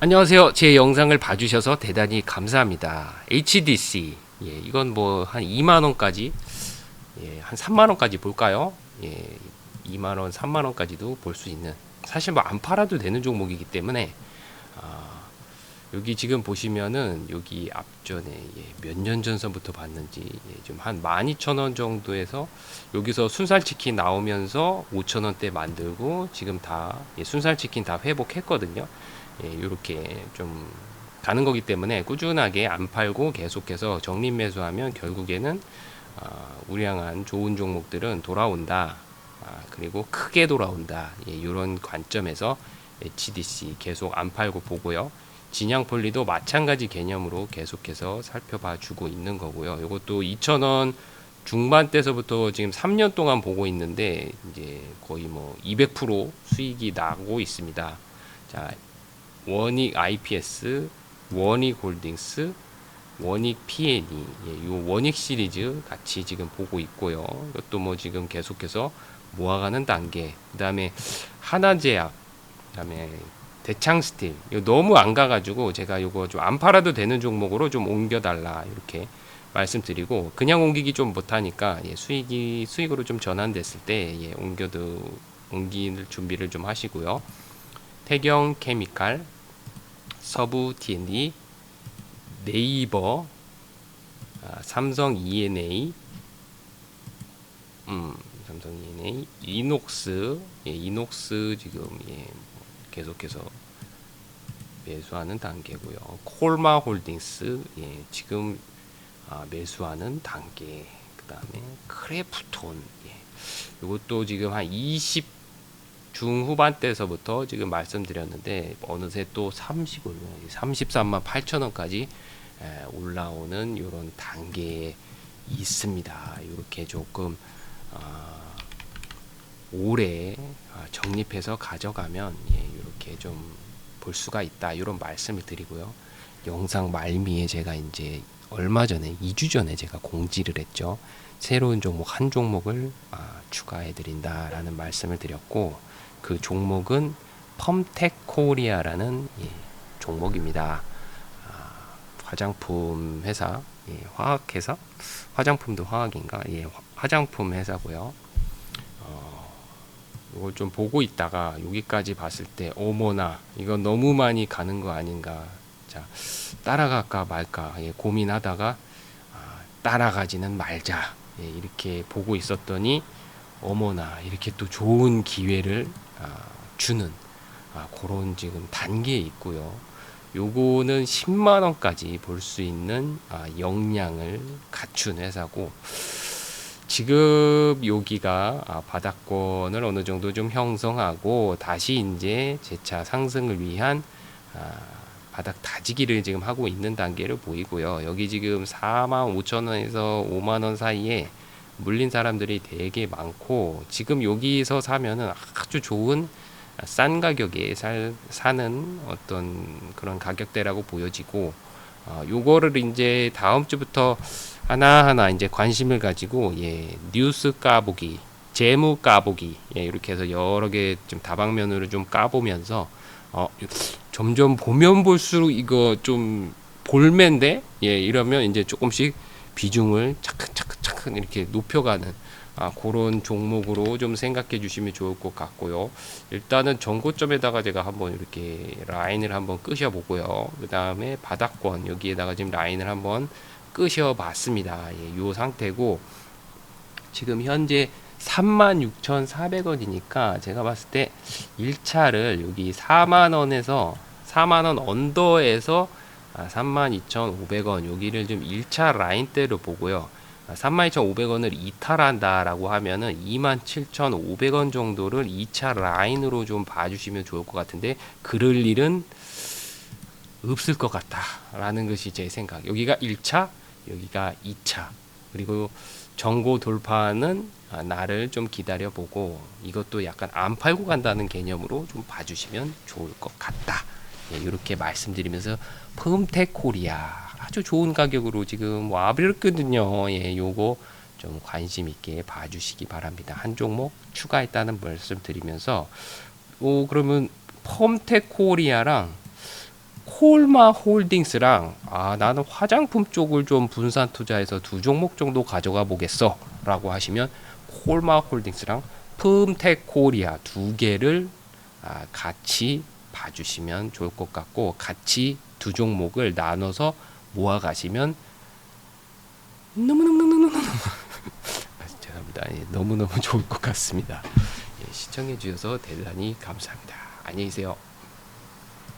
안녕하세요. 제 영상을 봐주셔서 대단히 감사합니다. HDC. 예, 이건 뭐 한 2만 원까지, 예, 한 3만 원까지 볼까요? 예, 2만 원, 3만 원까지도 볼 수 있는. 사실 뭐 안 팔아도 되는 종목이기 때문에 아, 여기 지금 보시면은 여기 앞전에 예, 몇년 전서부터 봤는지 예, 좀한 12,000원 정도에서 여기서 순살 치킨 나오면서 5,000원대 만들고 지금 다 예, 순살 치킨 다 회복했거든요. 예, 이렇게 좀 가는 거기 때문에 꾸준하게 안 팔고 계속해서 적립 매수하면 결국에는 아, 우량한 좋은 종목들은 돌아온다. 아, 그리고 크게 돌아온다. 예, 이런 관점에서 HDC 계속 안 팔고 보고요. 진양폴리도 마찬가지 개념으로 계속해서 살펴봐 주고 있는 거고요. 이것도 2,000원 중반대서부터 지금 3년 동안 보고 있는데 이제 거의 뭐 200% 수익이 나고 있습니다. 자, 원익 IPS, 원익 홀딩스, 원익 P&E, 예, 요 원익 시리즈 같이 지금 보고 있고요. 이것도 뭐 지금 계속해서 모아가는 단계. 그 다음에 하나제약, 그 다음에 대창스틸. 이거 너무 안 가가지고 제가 이거 좀 안 팔아도 되는 종목으로 좀 옮겨달라 이렇게 말씀드리고 그냥 옮기기 좀 못하니까 예, 수익이 수익으로 좀 전환됐을 때 예, 옮겨도 옮길 준비를 좀 하시고요. 태경 케미칼, 서부 T&D, 네이버, 아, 삼성 ENA, 음, 삼성 ENA, 이녹스, 예, 이녹스 지금 예, 뭐 계속해서 매수하는 단계고요. 콜마 홀딩스, 예, 지금 아, 매수하는 단계. 그다음에 크래프톤, 예, 이것도 지금 한 20 중후반 대에서부터 지금 말씀드렸는데 어느새 또 30, 33만 8천 원까지 에, 올라오는 이런 단계에 있습니다. 이렇게 조금 아, 오래 아, 적립해서 가져가면 예, 이렇게 좀 볼 수가 있다. 이런 말씀을 드리고요. 영상 말미에 제가 이제 얼마 전에 2주 전에 제가 공지를 했죠. 새로운 종목 한 종목을 아, 추가해 드린다라는 말씀을 드렸고 그 종목은 펌텍 코리아라는 예, 종목입니다. 아, 화장품 회사, 예, 화학 회사, 화장품도 화학인가? 예, 화- 화장품 회사고요. 어, 이걸 좀 보고 있다가 여기까지 봤을 때 어머나 이거 너무 많이 가는 거 아닌가? 자 따라갈까 말까 예, 고민하다가 아, 따라가지는 말자 예, 이렇게 보고 있었더니 어머나 이렇게 또 좋은 기회를 아, 주는 아, 그런 지금 단계에 있고요. 요거는 10만 원까지 볼 수 있는 아, 역량을 갖춘 회사고 지금 여기가 아, 바닥권을 어느 정도 좀 형성하고 다시 이제 재차 상승을 위한 아, 바닥 다지기를 지금 하고 있는 단계를 보이고요. 여기 지금 4만 5천 원에서 5만 원 사이에 물린 사람들이 되게 많고 지금 여기서 사면은 아주 좋은 싼 가격에 살, 사는 어떤 그런 가격대라고 보여지고 어, 요거를 이제 다음 주부터 하나하나 이제 관심을 가지고 예, 뉴스 까보기, 재무 까보기 예, 이렇게 해서 여러 개 좀 다방면으로 좀 까보면서 어, 점점 보면 볼수록 이거 좀 볼매인데 예, 이러면 이제 조금씩 비중을 차근차근차근 이렇게 높여가는 아, 그런 종목으로 좀 생각해 주시면 좋을 것 같고요. 일단은 전고점에다가 제가 한번 이렇게 라인을 한번 끄셔 보고요. 그 다음에 바닥권 여기에다가 지금 라인을 한번 끄셔 봤습니다. 예, 요 상태고 지금 현재 36,400원이니까 제가 봤을 때 1차를 여기 4만 원에서 4만 원 언더에서 아, 32,500원 여기를 좀 1차 라인대로 보고요. 아, 32,500원을 이탈한다라고 하면은 27,500원 정도를 2차 라인으로 좀 봐주시면 좋을 것 같은데 그럴 일은 없을 것 같다라는 것이 제 생각. 여기가 1차, 여기가 2차. 그리고 정고 돌파는 아, 나를 좀 기다려 보고 이것도 약간 안 팔고 간다는 개념으로 좀 봐주시면 좋을 것 같다. 예, 이렇게 말씀드리면서 펌텍 코리아 아주 좋은 가격으로 지금 와버렸거든요. 예, 요거 좀 관심 있게 봐주시기 바랍니다. 한 종목 추가했다는 말씀 드리면서 오 그러면 펌텍 코리아랑 콜마 홀딩스랑 아 나는 화장품 쪽을 좀 분산 투자해서 두 종목 정도 가져가 보겠어라고 하시면 콜마 홀딩스랑 품텍 코리아 두 개를 아, 같이 봐주시면 좋을 것 같고 같이 두 종목을 나눠서 모아 가시면 너무너무너무너무 아, 죄송합니다. 예, 너무너무 좋을 것 같습니다. 예, 시청해 주셔서 대단히 감사합니다. 안녕히 계세요.